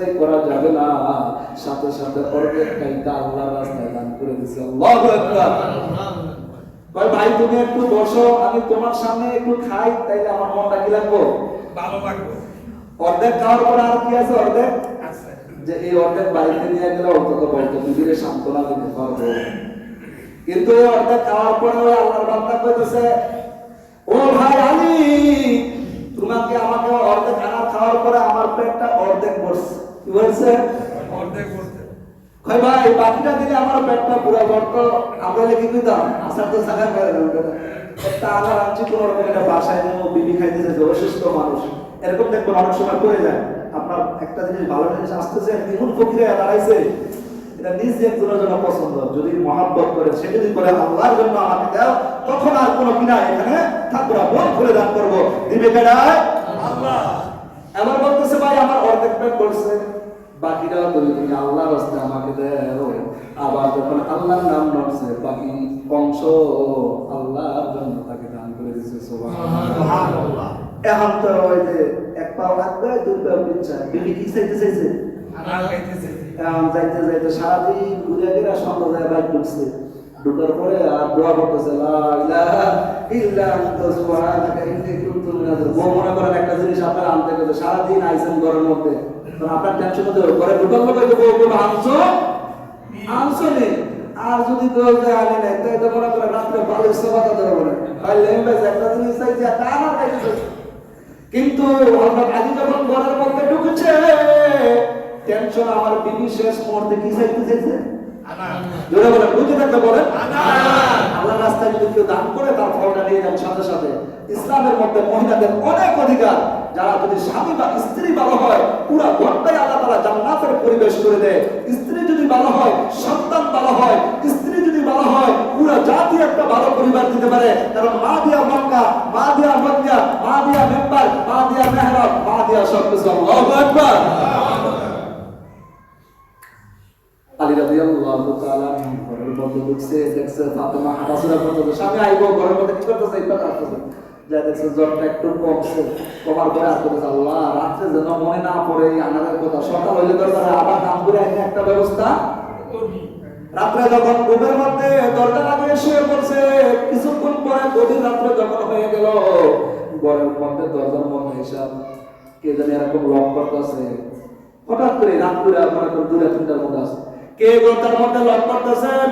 না। সাথে সাথে অর্ধেক টাইমটা আল্লাহর রাস্তায় দান করে দিছে। আল্লাহু আকবার। কয় ভাই তুমি একটু বসো আমি তোমার সামনে একটু খাই তাইলে আমার মনটা কি লাগবো? ভালো লাগবে। অর্ধেক খাওয়ার পর আর কি আছে অর্ধেক? যে এই অর্ধেক বাড়িতে নিয়ে গেলে অন্তত বলতো বিবিরে সান্ত্বনা দিতে পারব। কিন্তু এই অর্ধেক খাওয়ার পরে ওই আল্লাহর বান্দা কইতেছে ও ভাই আলী তোমাকে আমাকে অর্ধেক খানা খাওয়ার পরে আমার পেটটা অর্ধেক ভরছে। কি বলছে অর্ধেক করতে কই ভাই বাকিটা দিলে আমার পেটটা পুরো ভরত আমরা লিখে দিতাম? আসার তো করে কোনো রকম একটা বাসায় নেব বিবি খাইতে অসুস্থ মানুষ। এরকম দেখবেন অনেক সময় করে যায়। আপনার একটা জিনিস ভালো জিনিস আসতেছে দ্বিগুণ দাঁড়াইছে এটা নিজ একজনের জন্য পছন্দ যদি মহাব্বত করে সে যদি করে আল্লাহর জন্য আমাকে দাও তখন আর কোনো কিনা এখানে ঠাকুরা মন খুলে দান করব। দিবে কেডায়? আল্লাহ। এবার বলতেছে ভাই আমার অর্ধেক পেট করছে বাকিটা তুমি তুমি আল্লাহর রাস্তায় আমাকে দেও আবার যখন আল্লাহর নাম নড়ছে বাকি অংশ আল্লাহর জন্য তাকে দান করে দিছে সুবহানাল্লাহ। এখন তো ওই যে এক পাও লাগবে দুই পাও পিচ্ছা বিবি কি চাইতে চাইছে? এখন যাইতে যাইতে সারাদিন ঘুরে ঘুরে সন্ধ্যা যায় বাইক ঢুকছে। ঢুকার পরে আর দোয়া করতেছে লা ইলাহা ইল্লা আনতা সুবহানাকা ইন্নী কুনতু বউ মনে করেন গেছে সারাদিন আইছেন ঘরের মধ্যে। আপনার টেনশন হতে হবে ঘরে ঢুকার পরে যে বউ আনছো? আনছো নেই আর যদি আনে নাই তাই তো মনে করেন রাত্রে ভালো সেবাটা ধরে বলে। ভাই একটা জিনিস খাইছে কিন্তু আমরা যখন ঘরের মধ্যে ঢুকেছে টেনশন আমার বিবি শেষ মুহূর্তে কি চাইতে চাইছে? জোরে বলে বুঝে থাকতে বলেন। আল্লাহ রাস্তায় যদি কেউ দান করে, তার ফলটা নিয়ে যান সাথে সাথে। ইসলামের মধ্যে মহিলাদের অনেক অধিকার। যারা যদি স্বামী বা স্ত্রী ভালো হয়, পুরো ঘরটাই আল্লাহ তারা জান্নাতের পরিবেশ করে দেয়। স্ত্রী যদি ভালো হয়, সন্তান ভালো হয়, স্ত্রী যদি ভালো হয়, পুরো জাতি একটা ভালো পরিবার দিতে পারে। কারণ মা দিয়া মক্কা, মা দিয়া মক্কা মা দিয়া মেম্বার, মা দিয়া মেহরাব, মা দিয়া সব কিছু আল্লাহু আকবার আলী রাদিয়াল্লাহু তাআলা ঘরের মধ্যে ঢুকছে দেখছে ফাতেমা করতেছে স্বামী আইবো, ঘরের মধ্যে কি করতেছে এটা আসতেছে। যা দেখছে জ্বরটা একটু কমছে, কমার পরে আল্লাহ, রাত্রে যেন মনে না পড়ে এই কথা। সকাল হইলে আবার কাম করে একটা ব্যবস্থা রাত্রে যখন ঘুমের মধ্যে দরজা লাগিয়ে শুয়ে পড়ছে, কিছুক্ষণ পরে গভীর রাত্রে যখন হয়ে গেল, ঘরের মধ্যে দরজার মধ্যে হিসাব কে জানি এরকম লক করতেছে। হঠাৎ করে রাত করে মনে করুন দুটা তিনটার মধ্যে আছে কে দরজার মধ্যে লক করতেছেন?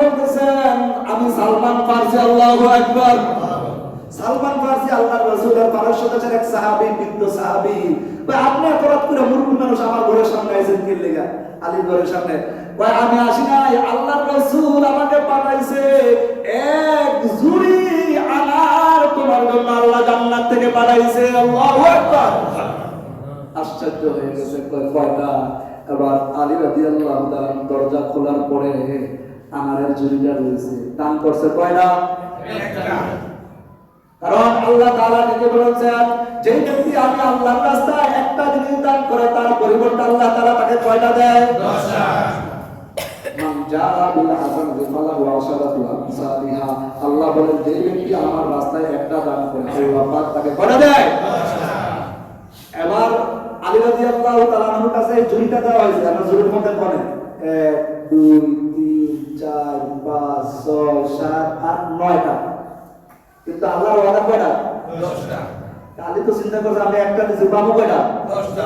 বলতেছেন, আমি সালমান সালমান আল্লাহর রাসূলের পারস্য এক সাহাবী সাহাবী। ভাই, আপনি রাত করে মানুষ আমার ঘরের সামনে আইছেন ঘরের সামনে। ভাই, আমি আসি নাই, আল্লাহর রাসূল আমাকে পাঠাইছে এক জুড়ি আনার তোমার জন্য আল্লাহ জান্নাত থেকে পাঠাইছে। আল্লাহু আকবার। আশ্চর্য হয়ে গেছে, কয়, কয়টা? এবার আলী রাদিয়াল্লাহু তাআলা দরজা খোলার পরে আনারের ঝুড়িটা রয়েছে। দান করছে কয়টা কারণ আল্লাহ তাআলা নিজে বলেছেন যে ব্যক্তি আমি আল্লাহর রাস্তায় একটা জিনিস দান করে তার পরিবর্তে আল্লাহ তাআলা তাকে কয়টা দেয়? আল্লাহ বলেন যে ব্যক্তি আমার রাস্তায় একটা দান করে তাকে কয়টা দেয়? এবার আলী রাদিয়াল্লাহু তাআলার কাছে এই ঝুড়িটা দেওয়া হয়েছে আমরা ঝুড়ির মধ্যে পড়ে। এক দুই তিন চার পাঁচ ছয় সাত আট নয়টা। কিন্তু আল্লাহর ওয়াদা কয়টা? দশটা। আলী তো চিন্তা করছে আমি একটা দিছি বাবু কয়টা? দশটা।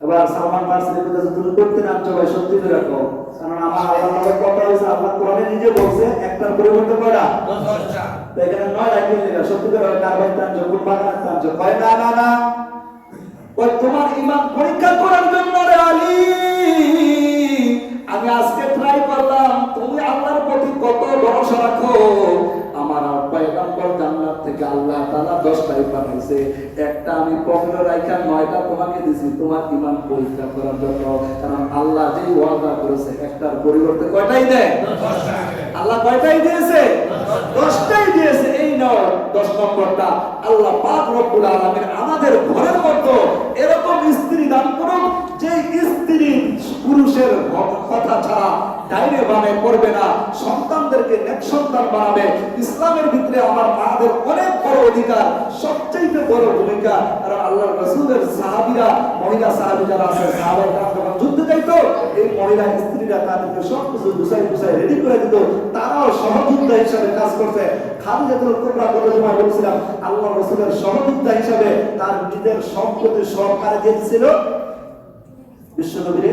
এবার সালমান ফার্সি বলতেছে তুমি করতে নামছো ভাই সত্যি করে রাখো। কারণ আমার আল্লাহর লগে কথা হয়েছে আল্লাহ কোরআনে নিজে বলছে একটার পরিবর্তে কয়টা? দশটা। তো এখানে নয় রাখি লেখা সত্যি করে কার ভাই টানছো কোন বাগান টানছো কয় না না না। ওই তোমার ইমান পরীক্ষা করার জন্য রে আলী। আমি আজকে ট্রাই করলাম, তুমি আল্লাহর প্রতি কত ভরসা রাখো? আমার পয়গম্বর জান্নাত থেকে আল্লাহ তাআলা 10টাই পাঠাইছে। একটা আমি পকেটে রাখা নয়টা তোমাকে দিছি। তোমার ইমান পরীক্ষা করার জন্য। কারণ আল্লাহ যেই ওয়াদা করেছে, একটার পরিবর্তে কয়টাই দেয়? দশটা আল্লাহ কয়টাই দিয়েছে? দশটাই দিয়েছে। এই নয় দশ নম্বরটা। আল্লাহ রব্বুল আলামিন আমাদের ঘরের মতো এরকম স্ত্রী দান করুন যে স্ত্রী পুরুষের কথা ছাড়া ডাইরে বামে করবে না, সন্তানদেরকে নেক সন্তান বানাবে। ইসলামের ভিতরে আমার মাদের অনেক অধিকার সবচেয়ে বড় ভূমিকা আর আল্লাহ রসুলের সাহাবিরা, মহিলা সাহাবি যারা আছে সাহাবাই যখন যুদ্ধে যাইতো এই মহিলা স্ত্রীরা তাদেরকে সব কিছু গুছাই গুছাই রেডি করে দিত। তারাও সহযোদ্ধা হিসাবে কাজ করছে। খালিদাতুল কুবরা সময় বলছিলাম আল্লাহ রসুলের সহযোদ্ধা হিসাবে তার নিজের সম্পত্তি সহকারে দিয়েছিল বিশ্বনবীরে